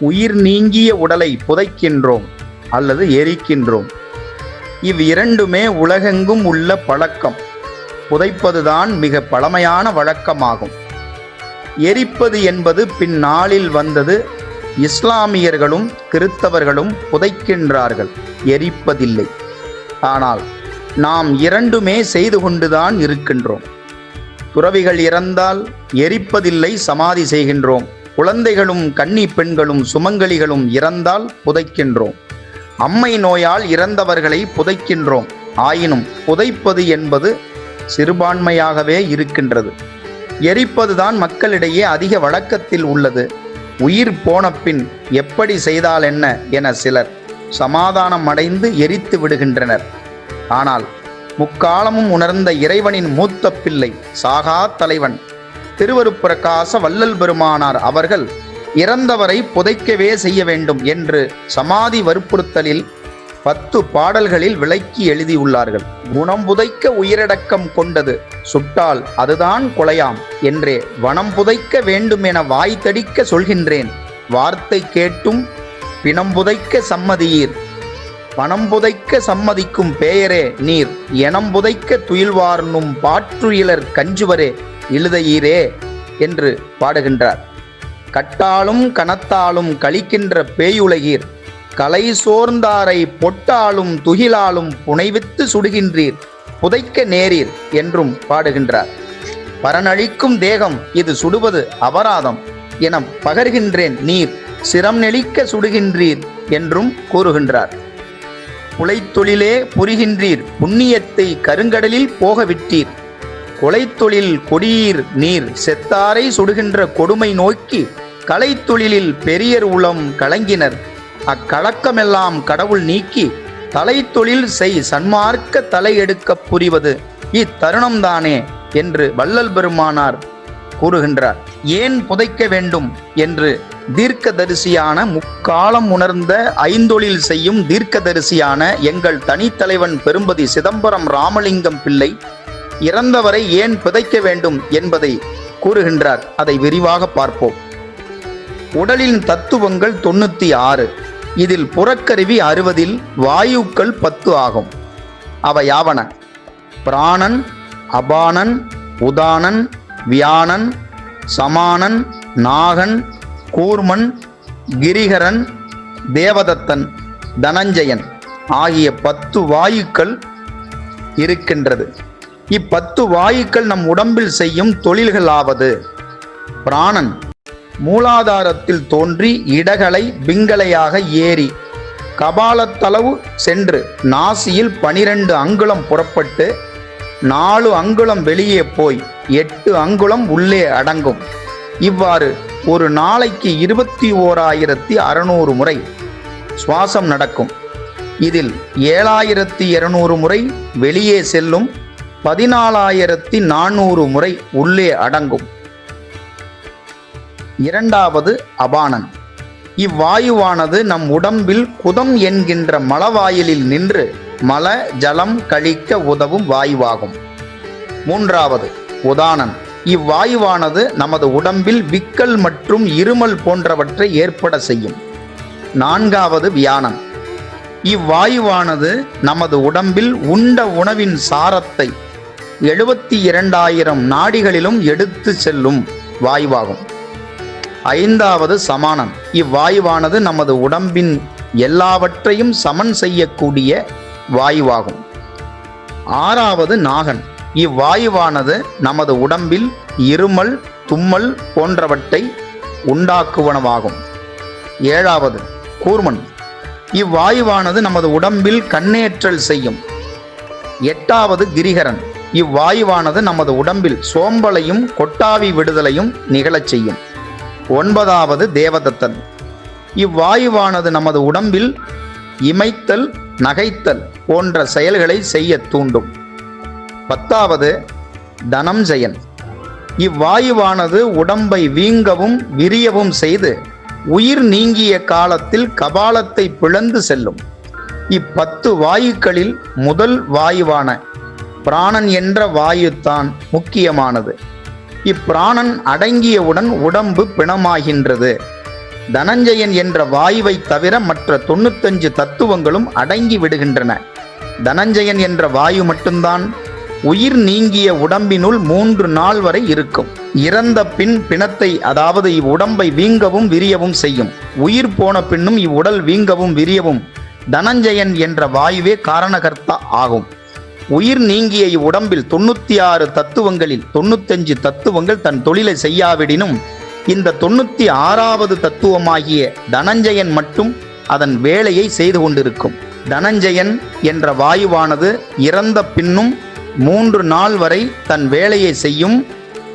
உயிர் நீங்கிய உடலை புதைக்கின்றோம் அல்லது எரிக்கின்றோம். இவ் இரண்டுமே உலகெங்கும் உள்ள பழக்கம். புதைப்பதுதான் மிக பழமையான வழக்கமாகும். எரிப்பது என்பது பின்னாளில் வந்தது இஸ்லாமியர்களும் கிறித்தவர்களும் புதைக்கின்றார்கள். எரிப்பதில்லை. ஆனால் நாம் இரண்டுமே செய்து கொண்டுதான் இருக்கின்றோம். துறவிகள் இறந்தால் எரிப்பதில்லை சமாதி செய்கின்றோம். குழந்தைகளும் கன்னி பெண்களும் சுமங்கலிகளும் இறந்தால் புதைக்கின்றோம். அம்மை நோயால் இறந்தவர்களை புதைக்கின்றோம். ஆயினும் புதைப்பது என்பது சிறுபான்மையாகவே இருக்கின்றது. எரிப்பதுதான் மக்களிடையே அதிக வழக்கத்தில் உள்ளது. உயிர் போன பின் எப்படி செய்தால் என்ன என சிலர் சமாதானம் அடைந்து எரித்து விடுகின்றனர். ஆனால் முக்காலமும் உணர்ந்த இறைவனின் மூத்த பிள்ளை சாகா தலைவன் திருவருப்பிரகாச வள்ளல் பெருமானார் அவர்கள் இறந்தவரை புதைக்கவே செய்ய வேண்டும் என்று சமாதி வற்புறுத்தலில் பத்து பாடல்களில் விளக்கி எழுதியுள்ளார்கள். குணம் புதைக்க உயிரடக்கம் கொண்டது. சுட்டால் அதுதான் கொலையாம் என்றே வனம் புதைக்க வேண்டும் என வாய் தடிக்க சொல்கின்றேன். வார்த்தை கேட்டும் பிணம் புதைக்க சம்மதியீர். பணம் புதைக்க சம்மதிக்கும் பெயரே நீர். எனம் புதைக்க துயில்வார்னும் பாற்றுயிலர் கஞ்சுவரே. இழுதையீரே என்று பாடுகின்றார். கட்டாலும் கனத்தாலும் கழிக்கின்ற பேயுலகீர் கலை சோர்ந்தாரை பொட்டாலும் துகிலாலும் புனைவித்து சுடுகின்றீர் புதைக்க நேரீர் என்றும் பாடுகின்றார். பரனழிக்கும் தேகம் இது சுடுவது அபராதம் என பகர்கின்றேன் நீர் சிரம் நெளிக்க சுடுகின்றீர் என்றும் கூறுகின்றார். புலைத்தொழிலே புரிகின்றீர் புண்ணியத்தை கருங்கடலில் போகவிட்டீர் கொலைத்தொழில் கொடியீர் நீர் செத்தாரை சுடுகின்ற கொடுமை நோக்கி கலைத்தொழிலில் பெரியர் உளம் கலங்கினர். அக்கலக்கமெல்லாம் கடவுள் நீக்கி தலைத்தொழில் செய் சன்மார்க்க தலையெடுக்கப் புரிவது இத்தருணம்தானே என்று வள்ளல் பெருமானார் கூறுகின்றார். ஏன் புதைக்க வேண்டும் என்று தீர்க்கதரிசியான முக்காலம் உணர்ந்த ஐந்தொழில் செய்யும் தீர்க்கதரிசியான எங்கள் தனித்தலைவன் பெரும்பதி சிதம்பரம் ராமலிங்கம் பிள்ளை இறந்தவரை ஏன் புதைக்க வேண்டும் என்பதை கூறுகின்றார். அதை விரிவாக பார்ப்போம். உடலின் தத்துவங்கள் தொண்ணூத்தி ஆறு. இதில் புறக்கருவி அறுபதில் வாயுக்கள் பத்து ஆகும். அவை யாவன? பிராணன் அபானன் உதானன் வியானன் சமானன் நாகன் கூர்மன் கிரிகரன் தேவதத்தன் தனஞ்சயன் ஆகிய பத்து வாயுக்கள் இருக்கின்றது. இப்பத்து வாயுக்கள் நம் உடம்பில் செய்யும் தொழில்களாவது. பிராணன் மூலாதாரத்தில் தோன்றி இடகலை பிங்களையாக ஏறி கபாலத்தளவு சென்று நாசியில் பனிரெண்டு அங்குலம் புறப்பட்டு நாலு அங்குலம் வெளியே போய் எட்டு அங்குலம் உள்ளே அடங்கும். இவ்வாறு ஒரு நாளைக்கு இருபத்தி ஓராயிரத்தி அறுநூறு முறை சுவாசம் நடக்கும். இதில் ஏழாயிரத்தி இருநூறு முறை வெளியே செல்லும் பதினாலாயிரத்தி நானூறு முறை உள்ளே அடங்கும். இரண்டாவது அபானன். இவ்வாயுவானது நம் உடம்பில் குதம் என்கின்ற மலவாயிலில் நின்று மல ஜலம் கழிக்க உதவும் வாயுவாகும். மூன்றாவது உதானன். இவ்வாயுவானது நமது உடம்பில் விக்கல் மற்றும் இருமல் போன்றவற்றை ஏற்பட செய்யும். நான்காவது வியானம். இவ்வாயுவானது நமது உடம்பில் உண்ட உணவின் சாரத்தை எழுபத்தி இரண்டாயிரம் நாடிகளிலும் எடுத்து செல்லும் வாயுவாகும். ஐந்தாவது சமானம். இவ்வாயுவானது நமது உடம்பின் எல்லாவற்றையும் சமன் செய்யக்கூடிய வாயுவாகும். ஆறாவது நாகன். இவ்வாயுவானது நமது உடம்பில் இருமல் தும்மல் போன்றவற்றை உண்டாக்குவனவாகும். ஏழாவது கூர்மன். இவ்வாயுவானது நமது உடம்பில் கண்ணேற்றல் செய்யும். எட்டாவது கிரிகரன். இவ்வாயுவானது நமது உடம்பில் சோம்பலையும் கொட்டாவி விடுதலையும் நிகழச் செய்யும். ஒன்பதாவது தேவதத்தன். இவ்வாயுவானது நமது உடம்பில் இமைத்தல் நகைத்தல் போன்ற செயல்களை செய்ய தூண்டும். பத்தாவது தனஞ்சயன் இவ்வாயுவானது உடம்பை வீங்கவும் விரியவும் செய்து உயிர் நீங்கிய காலத்தில் கபாலத்தை பிளந்து செல்லும். இப்பத்து வாயுக்களில் முதல் வாயுவான பிராணன் என்ற வாயுத்தான் முக்கியமானது. இப்பிராணன் அடங்கியவுடன் உடம்பு பிணமாகின்றது. தனஞ்சயன் என்ற வாயுவை தவிர மற்ற தொண்ணூத்தஞ்சு தத்துவங்களும் அடங்கி விடுகின்றன. தனஞ்சயன் என்ற வாயு மட்டும்தான் உயிர் நீங்கிய உடம்பினுள் மூன்று நாள் வரை இருக்கும். இறந்த பின் பிணத்தை அதாவது இவ்வுடம்பை வீங்கவும் விரியவும் செய்யும். உயிர் போன பின்னும் இவ்வுடல் வீங்கவும் விரியவும் தனஞ்சயன் என்ற வாயுவே காரணகர்த்தா ஆகும். உயிர் நீங்கிய இவ்வுடம்பில் தொண்ணூத்தி ஆறு தத்துவங்களில் தொண்ணூத்தஞ்சு தத்துவங்கள் தன் தொழிலை செய்யாவிடினும் இந்த தொண்ணூத்தி ஆறாவது தத்துவமாகிய தனஞ்சயன் மட்டும் அதன் வேலையை செய்து கொண்டிருக்கும். தனஞ்சயன் என்ற வாயுவானது இறந்த பின்னும் மூன்று நாள் வரை தன் வேலையை செய்யும்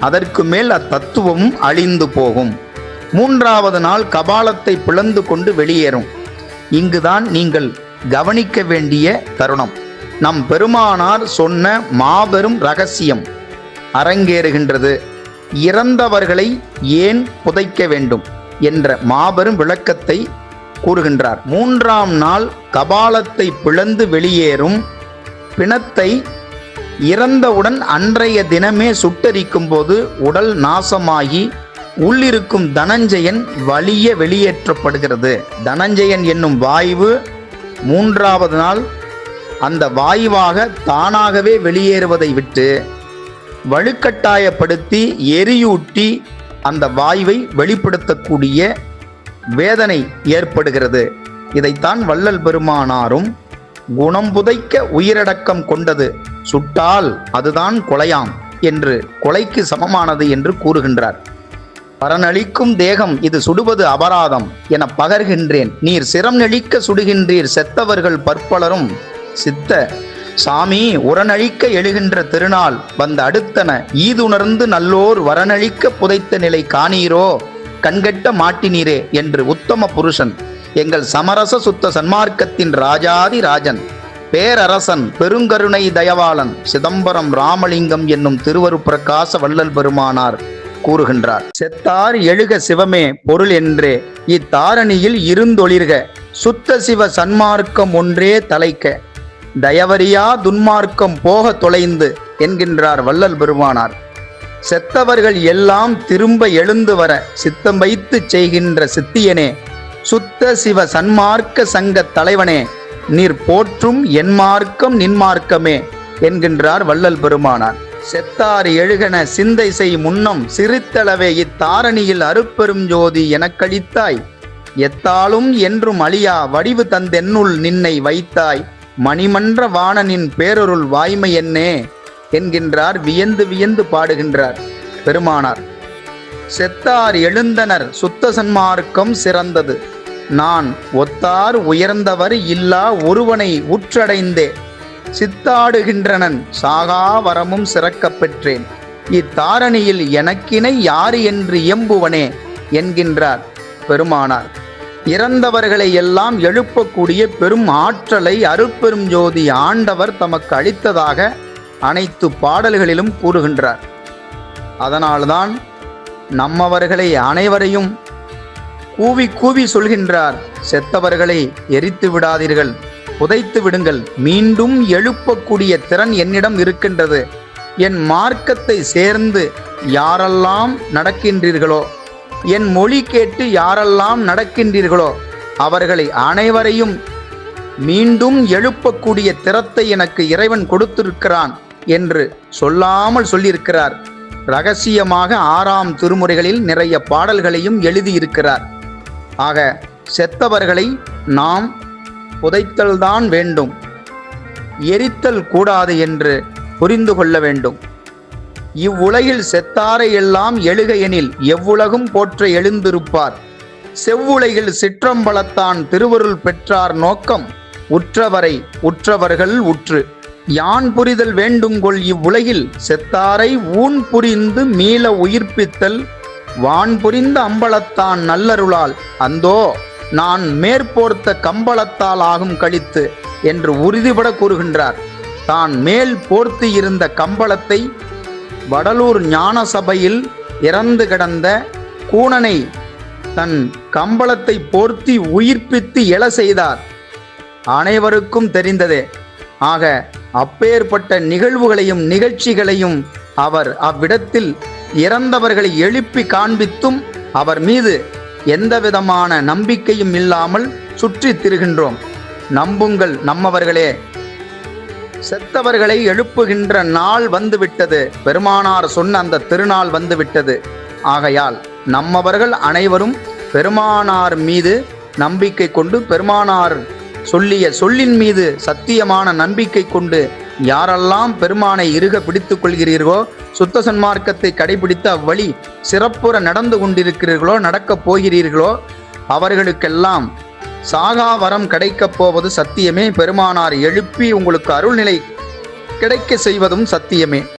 அதற்கு மேல் அத்தத்துவமும் அழிந்து போகும். மூன்றாவது நாள் கபாலத்தை பிளந்து கொண்டு வெளியேறும். இங்குதான் நீங்கள் கவனிக்க வேண்டிய தருணம். நம் பெருமானார் சொன்ன மாபெரும் ரகசியம் அரங்கேறுகின்றது. இறந்தவர்களை ஏன் புதைக்க வேண்டும் என்ற மாபெரும் விளக்கத்தை கூறுகின்றார். மூன்றாம் நாள் கபாலத்தை பிளந்து வெளியேறும் பிணத்தை இறந்தவுடன் அன்றைய தினமே சுட்டரிக்கும் போது உடல் நாசமாகி உள்ளிருக்கும் தனஞ்சயன் வலிய வெளியேற்றப்படுகிறது. தனஞ்சயன் என்னும் வாய்வு மூன்றாவது நாள் அந்த வாயுவாக தானாகவே வெளியேறுவதை விட்டு வலுக்கட்டாயப்படுத்தி எரியூட்டி அந்த வாயுவை வெளிப்படுத்தக்கூடிய வேதனை ஏற்படுகிறது. இதைத்தான் வள்ளல் பெருமானாரும் குணம் புதைக்க உயிரடக்கம் கொண்டது. சுட்டால் அதுதான் கொலையாம் என்று கொலைக்கு சமமானது என்று கூறுகின்றார். பரனளிக்கும் தேகம் இது சுடுவது அபராதம் என பகர்கின்றேன். நீர் சிரம் நெளிக்க சுடுகின்றீர் செத்தவர்கள் பற்பலரும் சித்த சாமி உரனழிக்க எழுகின்ற திருநாள் வந்த அடுத்தன ஈதுணர்ந்து நல்லோர் வரனழிக்க புதைத்த நிலை காணீரோ? கண்கட்ட மாட்டினீரே என்று உத்தம புருஷன் எங்கள் சமரச சுத்த சன்மார்க்கத்தின் ராஜாதி ராஜன் பேரரசன் பெருங்கருணை தயவாளன் சிதம்பரம் ராமலிங்கம் என்னும் திருவருப்பிரகாச வள்ளல் பெருமானார் கூறுகின்றார். செத்தார் எழுக சிவமே பொருள் என்றே இத்தாரணியில் இருந்தொழிர்க சுத்த சிவ சன்மார்க்கம் ஒன்றே தலைக்க தயவரியா துன்மார்க்கம் போக தொலைந்து என்கின்றார் வள்ளல் பெருமானார். செத்தவர்கள் எல்லாம் திரும்ப எழுந்து வர சித்தம் வைத்து செய்கின்ற சித்தியனே சுத்த சிவ சன்மார்க்க சங்க தலைவனே நீர் போற்றும் என் மார்க்கம் நின்மார்க்கமே என்கின்றார் வள்ளல் பெருமானார். செத்தார் எழுகன சிந்தை செய் முன்னம் சிறித்தளவே இத்தாரணியில் அருப்பெரும் ஜோதி எனக்களித்தாய். எத்தாலும் என்றும் அழியா வடிவு தந்தென்னுள் நின்னை வைத்தாய். மணிமன்ற வாணனின் பேரொருள் வாய்மை என்னே என்கின்றார் வியந்து வியந்து பாடுகின்றார் பெருமானார். செத்தார் எழுந்தனர் சுத்த சன்மார்க்கம் சிறந்தது. நான் ஒத்தார் உயர்ந்தவர் இல்லா ஒருவனை உற்றடைந்தே. சித்தாடுகின்றனன் சாகா வரமும் சிறக்கப் பெற்றேன். இத்தாரணியில் எனக்கினை யாரு என்று இயம்புவனே என்கின்றார் பெருமானார். இறந்தவர்களை எல்லாம் எழுப்பக்கூடிய பெரும் ஆற்றலை அருட்பெரும் ஜோதி ஆண்டவர் தமக்கு அளித்ததாக அனைத்து பாடல்களிலும் கூறுகின்றார். அதனால்தான் நம்மவர்களை அனைவரையும் கூவி கூவி சொல்கின்றார் செத்தவர்களை எரித்து விடாதீர்கள் புதைத்து விடுங்கள் மீண்டும் எழுப்பக்கூடிய திறன் என்னிடம் இருக்கின்றது என் மார்க்கத்தை சேர்ந்து யாரெல்லாம் நடக்கின்றீர்களோ என் மொழி கேட்டு யாரெல்லாம் நடக்கின்றீர்களோ அவர்களை அனைவரையும் மீண்டும் எழுப்பக்கூடிய திறத்தை எனக்கு இறைவன் கொடுத்திருக்கிறான் என்று சொல்லாமல் சொல்லியிருக்கிறார். ரகசியமாக ஆறாம் திருமுறைகளில் நிறைய பாடல்களையும் எழுதியிருக்கிறார். ஆக செத்தவர்களை நாம் புதைத்தல்தான் வேண்டும். எரித்தல் கூடாது என்று புரிந்து கொள்ள வேண்டும். இவ்வுலகில் செத்தாரை எல்லாம் எழுக எனில் எவ்வுலகும் போற்ற எழுந்திருப்பார். செவ்வுலகில் சிற்றம்பலத்தான் திருவருள் பெற்றார் நோக்கம். உற்றவரை உற்றவர்கள் உற்று. யான் புரிதல் வேண்டுங்கொள் இவ்வுலகில் செத்தாரை ஊன் புரிந்து மீள உயிர்ப்பித்தல். வான் புரிந்த அம்பலத்தான் நல்லருளால். அந்தோ நான் மேற்போர்த்த கம்பளத்தால் ஆகும் கழித்து என்று உறுதிபட கூறுகின்றார். தான் மேல் போர்த்து இருந்த கம்பளத்தை வடலூர் ஞான சபையில் இறந்து கிடந்த கூணனை தன் கம்பளத்தை போர்த்தி உயிர்ப்பித்து எழ செய்தார். அனைவருக்கும் தெரிந்ததே. ஆக அப்பேற்பட்ட நிகழ்வுகளையும் நிகழ்ச்சிகளையும் அவர் அவ்விடத்தில் இறந்தவர்களை எழுப்பி காண்பித்தும் அவர் மீது எந்தவிதமான நம்பிக்கையும் இல்லாமல் சுற்றித் திரிகின்றோம். நம்புங்கள் நம்மவர்களே செத்தவர்களை எழுப்புகின்ற நாள் வந்துவிட்டது. பெருமானார் சொன்ன அந்த திருநாள் வந்துவிட்டது. ஆகையால் நம்மவர்கள் அனைவரும் பெருமானார் மீது நம்பிக்கை கொண்டு பெருமானார் சொல்லிய சொல்லின் மீது சத்தியமான நம்பிக்கை கொண்டு யாரெல்லாம் பெருமானை இறுக பிடித்துக் கொள்கிறீர்களோ சுத்த சன்மார்க்கத்தை கடைபிடித்து அவ்வழி சிறப்புற நடந்து கொண்டிருக்கிறீர்களோ நடக்கப் போகிறீர்களோ அவர்களுக்கெல்லாம் சாகா வரம் கிடைக்கப் போவது சத்தியமே. பெருமானார் எழுப்பி உங்களுக்கு அருள்நிலை கிடைக்க செய்வதும் சத்தியமே.